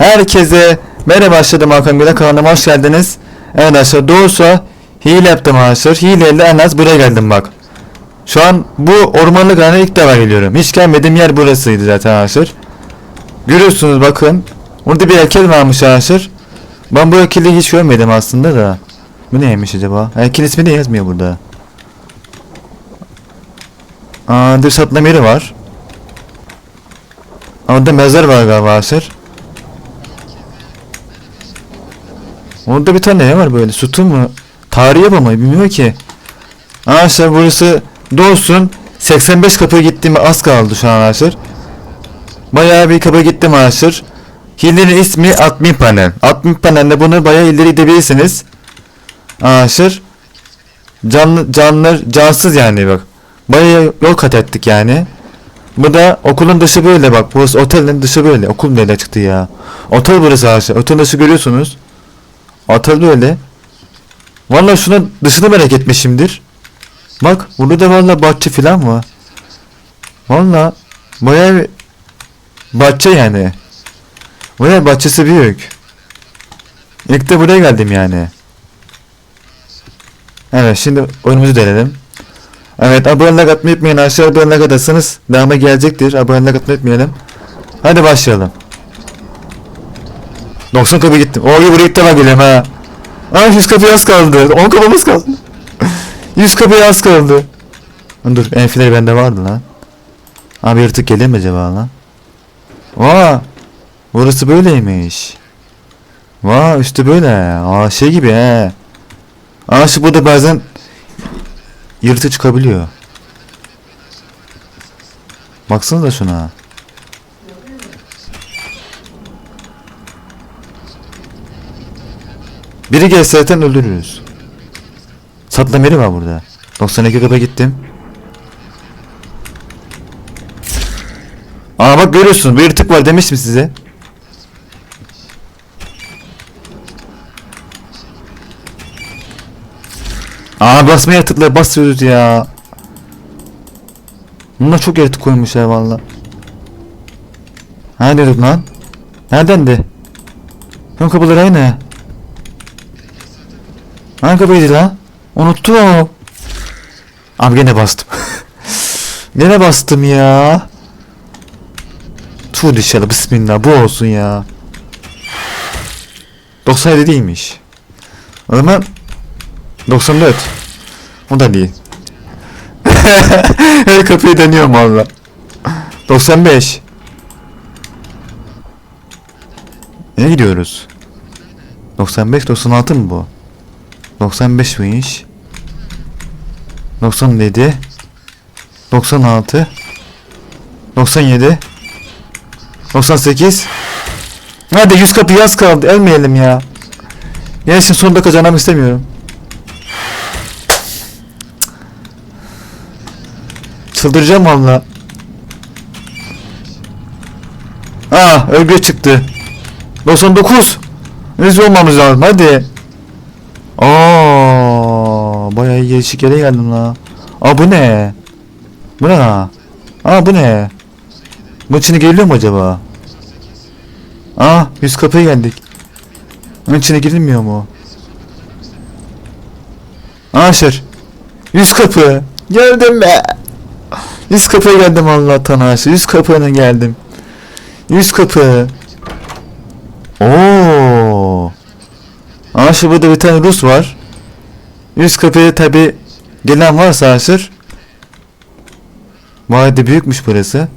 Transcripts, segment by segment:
Herkese merhaba başladım Hakan Güler kanalıma hoş geldiniz. Evet arkadaşlar doğrusu hile yaptım arkadaşlar. Hileyle en az buraya geldim bak. Şu an bu ormanlık alana ilk defa geliyorum. Hiç gelmediğim yer burasıydı zaten arkadaşlar. Görüyorsunuz bakın. Burada bir heykel varmış arkadaşlar. Ben bu heykeli hiç görmedim aslında da. Bu neymiş acaba? Heykel ismi de yazmıyor burada. Aa, dış satlama yeri var. Orada mezar var galiba arkadaşlar. Orada bir tane ne var böyle sütun mu? Tarihi yapımı bilmiyorum ki. Arkadaşlar burası Doğsun 85 kapı gittim az kaldı şu an arkadaşlar. Bayağı bir kapı gittim arkadaşlar. Hilenin ismi admin panel. Admin panelde bunu bayağı ileri gidebilirsiniz. Arkadaşlar. Canlı, canlılar cansız yani bak. Bayağı yol kat ettik yani. Bu da okulun dışı böyle bak. Burası otelin dışı böyle. Okul neyle çıktı ya. Otel burası arkadaşlar. Otel dışı görüyorsunuz. Otel böyle. Vallahi şunun dışını merak etmişimdir. Bak burada da vallahi bahçe filan var. Vallahi bayağı bir bahçe yani. Bayağı bahçesi büyük. İlk de buraya geldim yani. Evet şimdi oyunumuzu denedim. Evet abonelik atmayı unutmayın. Aşağı abonelik atarsanız devamı gelecektir. Abonelik atmayı unutmayalım. Hadi başlayalım. 90 kapı gittim. Oy buraya ilk defa geliyorum ha. Ay 100 kapıya az kaldı. 10 kapımız kaldı. 100 kapıya az kaldı. Dur enfileri bende vardı lan. Abi yırtık gelir mi acaba lan? Vaa. Burası böyleymiş. Vaa üstü böyle. Aa şey gibi he. Aa şu burada bazen yırtı çıkabiliyor. Baksana da şuna. Biri zaten öldürürüz. Satlameri var burada. 92 kapa gittim. Aa bak görüyorsun bir tık var demiştim size. Aa basmaya tıkla basıyoruz ya. Bunlar çok yaratık koymuşlar valla. Dedik lan. Nereden de? Ön kapılar aynı. Hangi kapıydı lan? Unuttum. Abi gene bastım. gene bastım ya. Tuğ inşallah bismillah bu olsun ya. 97 değilmiş. O zaman 94. O da değil. Her kapıyı deniyorum valla. 95. Ne gidiyoruz? 95 96 mı bu? 95 miymiş? 97 96 97 98 Hadi 100 kapı yaz kaldı. Ölmeyelim ya. Gelsin sonunda kazanmak istemiyorum. Çıldıracağım valla. Aa övgü çıktı. 99. Rezil olmamız lazım hadi. Aa bayağı iyi gelişik yere geldim la. Aa bu ne? Bu ne? Aa bu ne? Bu içine geliyor mu acaba? Aa yüz kapıya geldik. Bunun içine girilmiyor mu? Aa şer. Yüz kapı. Geldim be. Yüz kapıya geldim Allah'tan aşağı. Yüz kapına geldim. Yüz kapı. Oo. Burada bir tane Rus var. Yüz kapıya tabi gelen varsa. Vay de büyükmüş burası.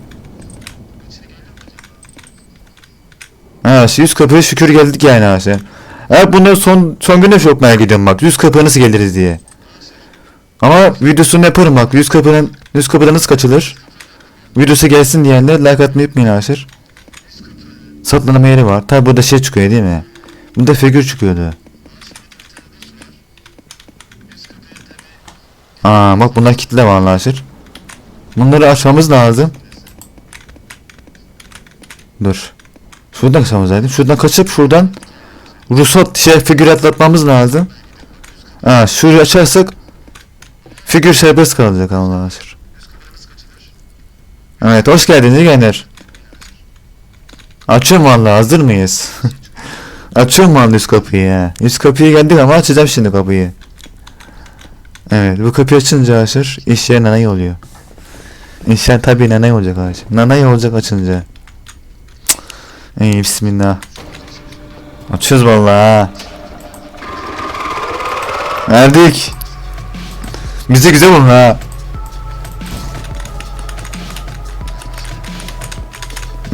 Ha yüz kapıya şükür geldik yani aşağı. Evet bunları son son günde çok merak ediyorum bak. Yüz kapıya nasıl geliriz diye. Ama videosunu yaparım bak. Yüz kapının yüz kapıda nasıl kaçılır? Videosu gelsin diyenler like atmayı unutmayın arkadaşlar. Satlanma yeri var. Tabi burada şey çıkıyor değil mi? Bunda figür çıkıyordu. Aa bak bunlar kitle var arkadaşlar. Bunları açmamız lazım. Dur. Şuradan kaçmamız lazım. Şuradan kaçıp şuradan Rusot şey figür atlatmamız lazım. Aa şurayı açarsak figür serbest kalacak arkadaşlar. Evet hoş geldiniz gençler. Açıyorum vallahi hazır mıyız? Açıyorum vallahi üst kapıyı ya. Üst kapıyı geldik ama açacağım şimdi kapıyı. Evet bu kapıyı açınca Aşır iş yeri nanay oluyor. İş yeri tabii nanay olacak Aşır. Nanay olacak açınca. İyi bismillah. Açıyoruz vallahi. Verdik. Bize güzel olun ha.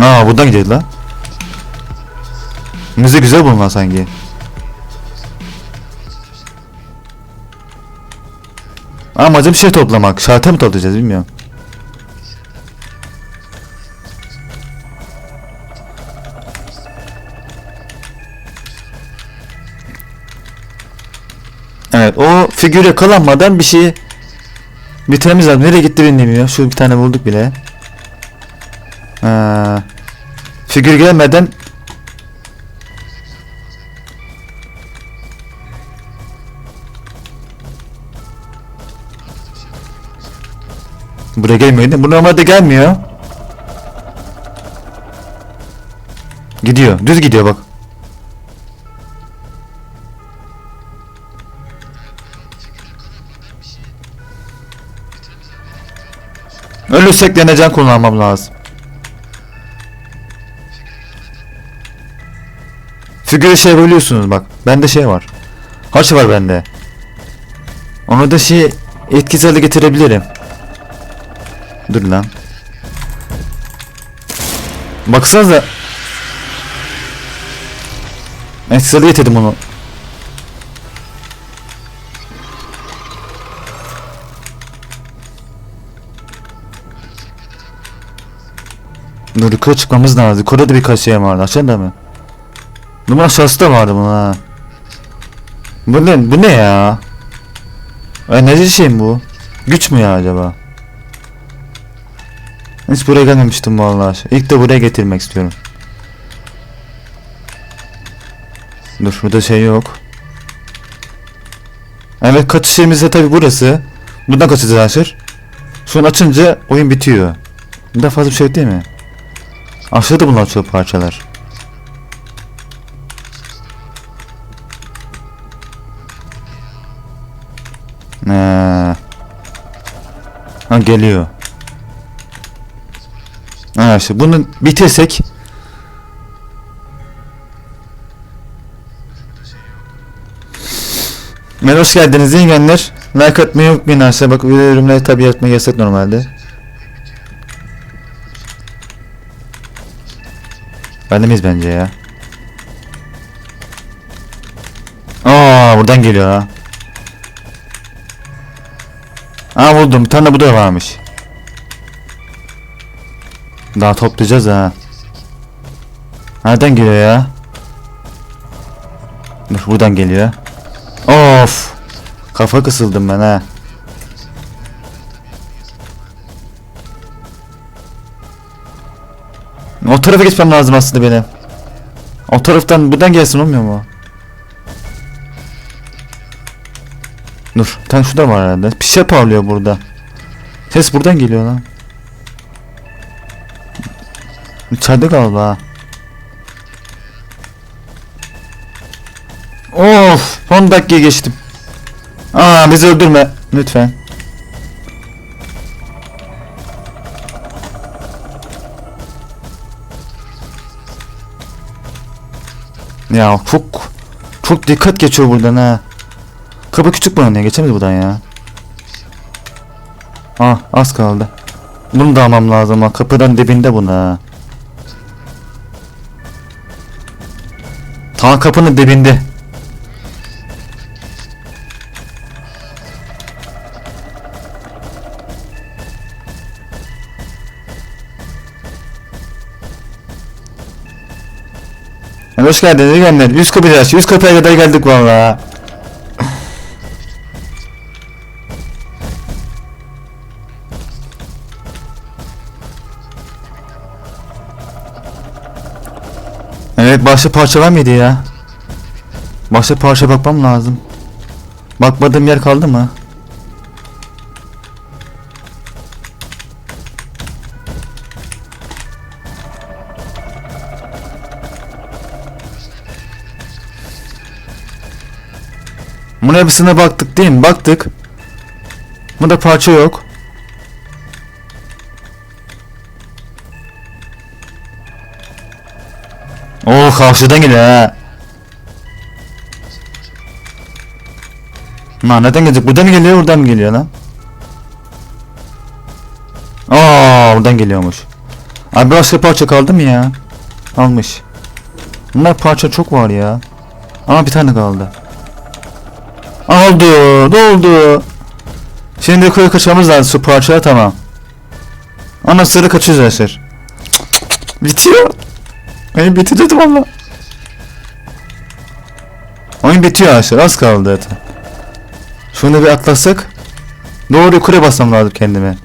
Aa buradan gidiyordu lan. Müze güzel bulun lan sanki. Amacım şey toplamak. Şartı mı toplayacağız bilmiyorum. Evet o figür yakalanmadan bir şeyi bitirmemiz lazım. Nereye gitti bilmiyorum. Şu bir tane bulduk bile. Ha. Figür gelmeden Buraya gelmiyor değil mi? Bu normalde gelmiyor. Gidiyor. Düz gidiyor bak. Ölürsek deneyeceğim kullanmam lazım. Figürü şey bölüyorsunuz bak. Bende şey var. Haç var bende. Onu da şey etkisiz hale getirebilirim. Dur lan. Baksanıza. Etkisiz hale getirdim onu. Dur yukarı çıkmamız lazım. Yukarıda da birkaç şey vardı. Aşağıda mı? Bunun aşağısı da vardı bunun. Bu ne, bu ne ya? E ne şey bu? Güç mü ya acaba? Hiç buraya gelmemiştim vallahi. İlk de buraya getirmek istiyorum. Dur burada şey yok. Evet kaçış yerimiz de tabi burası. Buradan kaçacağız Aşır. Sonra açınca oyun bitiyor. Bunda fazla bir şey değil mi? Aşağıda bunlar çok parçalar. Ee, ha geliyor. İşte bunu bitirsek Merhaba hoş geldiniz iyi günler. Like atmayı unutmayın arkadaşlar. Bak video yorumları tabi atmayı yasak normalde. Ben bence ya? Aa buradan geliyor ha. Aa buldum. Bir tane de bu da varmış. Daha toplayacağız ha. Nereden geliyor ya? Dur buradan geliyor. Of. Kafa kısıldım ben ha. O tarafa geçmem lazım aslında benim. O taraftan buradan gelsin olmuyor mu? Dur. Bir tane şu da var herhalde. Bir şey parlıyor burada. Ses buradan geliyor lan. İçeride galiba. Of. 10 dakika geçtim. Aa bizi öldürme. Lütfen. Ya çok çok dikkat geçiyor buradan ha. Kapı küçük bu ne? Geçemedi buradan ya. Ah az kaldı. Bunu da almam lazım ha. Kapıdan dibinde bunu Tam kapının dibinde. Hoş geldiniz günler. 100 kapı yaş. 100 kapıya kadar geldik valla. Evet başka parça var mıydı ya? Başka parça bakmam lazım. Bakmadığım yer kaldı mı? Bunun hepsine baktık değil mi? Baktık. Bunda parça yok. Oo karşıdan geliyor ha. Lan nereden gelecek? Buradan mı geliyor, oradan mı geliyor lan? Aa, oradan geliyormuş. Abi başka parça kaldı mı ya? Almış. Bunlar parça çok var ya. Ama bir tane kaldı. Oldu, doldu. Şimdi yukarı kaçmamız lazım su parçaya tamam. Ana sıra kaçıyoruz arkadaşlar. Bitiyor. Oyun bitecek valla. Oyun bitiyor arkadaşlar az kaldı zaten. Şunu bir atlasak. Doğru yukarı basmam lazım kendime.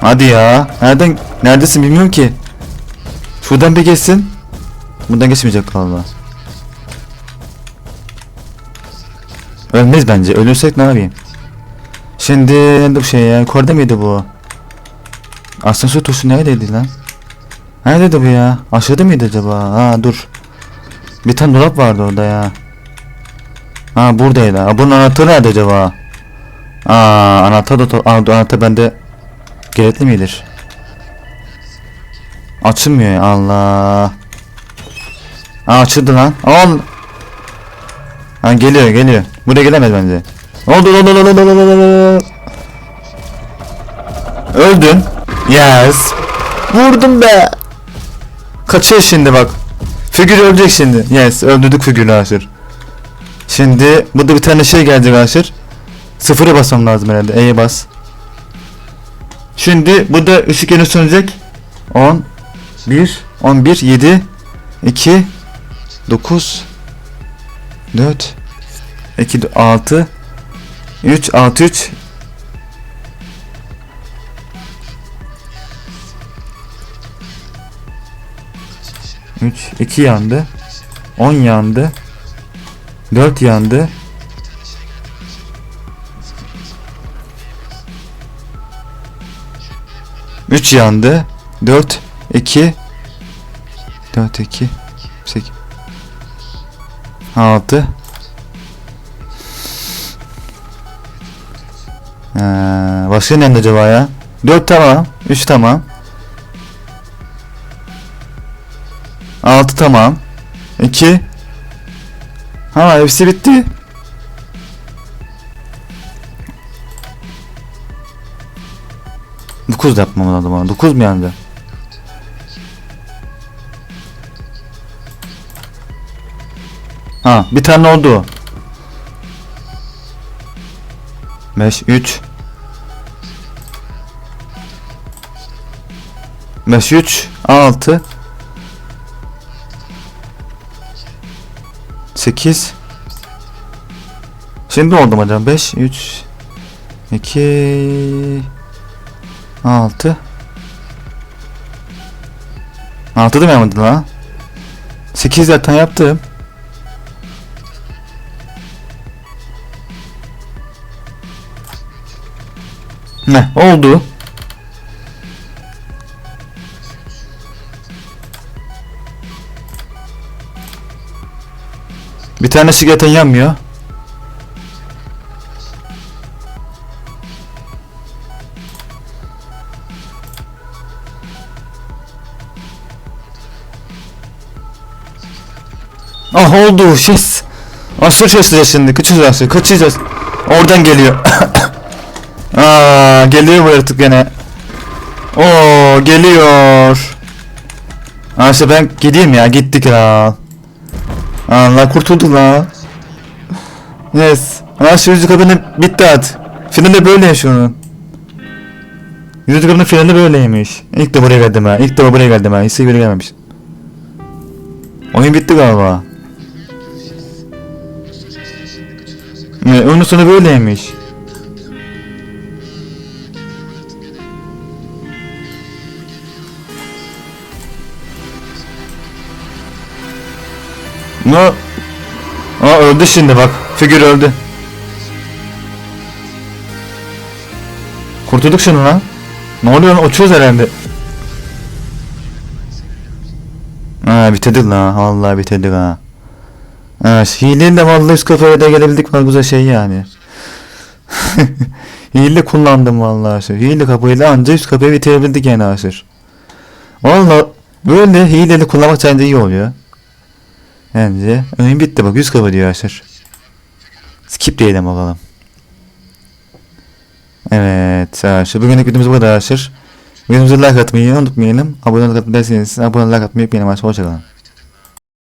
Hadi ya. Nereden neredesin bilmiyorum ki. Şuradan bir geçsin. Buradan geçmeyecek galiba. Ölmez bence. Ölürsek ne yapayım? Şimdi bu şey ya? Yukarıda mıydı bu? Asansör tuşu neredeydi lan? Neredeydi bu ya? Aşağıda mıydı acaba? Ha dur. Bir tane dolap vardı orada ya. Ha buradaydı. Ha, bunun anahtarı nerede acaba? Aa anahtar da Aa, anahtar bende gerekli midir? Açılmıyor Allah. Aa açıldı lan. Al. Ha geliyor geliyor. Buraya gelemez bence. Oldu oldu. Öldün. Yes. Vurdum be. Kaçıyor şimdi bak. Figür ölecek şimdi. Yes öldürdük figürü Aşır. Şimdi burada bir tane şey gelecek Aşır. Sıfırı basmam lazım herhalde. E'ye bas. Şimdi burada ışık yine sönecek. 10 1 11 7 2 9 4 2 6 3 6 3 3 2 yandı. 10 yandı. 4 yandı. Üç yandı. Dört, iki, dört, iki, sekiz, altı. Ee, başka ne acaba ya? Dört tamam. Üç tamam. Altı tamam. İki. Ha hepsi bitti. Dokuz da yapmam lazım bana. Dokuz mu yandı? Ha bir tane oldu. 5 3 5 3 6 8 Şimdi oldu mu hocam? 5 3 2 6 6 da mı yapmadın lan? 8 zaten yaptım. Ne oldu? Bir tane sigareten yanmıyor. Ah oldu şes. Asıl şaşıracağız şimdi. Kaçacağız. Kaçacağız. Oradan geliyor. Aa geliyor bu yaratık gene. Oo geliyor. Aa ben gideyim ya gittik ya. Allah kurtulduk la. Yes. Şu yüzük kadını bitti at. Finalde böyle yaşıyor. Yüzük kadının finalde böyleymiş. İlk de buraya geldim ha. İlk de buraya geldim ha. Hiç buraya gelmemiş. Oyun bitti galiba. Ne, oyunun sonu böyleymiş. Ne? Aa öldü şimdi bak. Figür öldü. Kurtulduk şunu lan. Ne oluyor lan? Uçuyoruz herhalde. Ha bitirdik lan. Vallahi bitirdik ha. Ha hileyle vallahi üst kafaya da gelebildik var güzel şey yani. hile kullandım vallahi aşır. Hile kapıyla anca üst kapıyı bitirebildik yani aşır. Vallahi böyle hileli kullanmak bence iyi oluyor. Bence. Oyun bitti bak 100 kapı diyor aşır. Skip diyelim bakalım. Evet aşır. Bugünlük videomuz bu kadar aşır. Videomuza like atmayı unutmayalım. Abone olmayı unutmayın. Abone atmayı unutmayın. Hoşçakalın.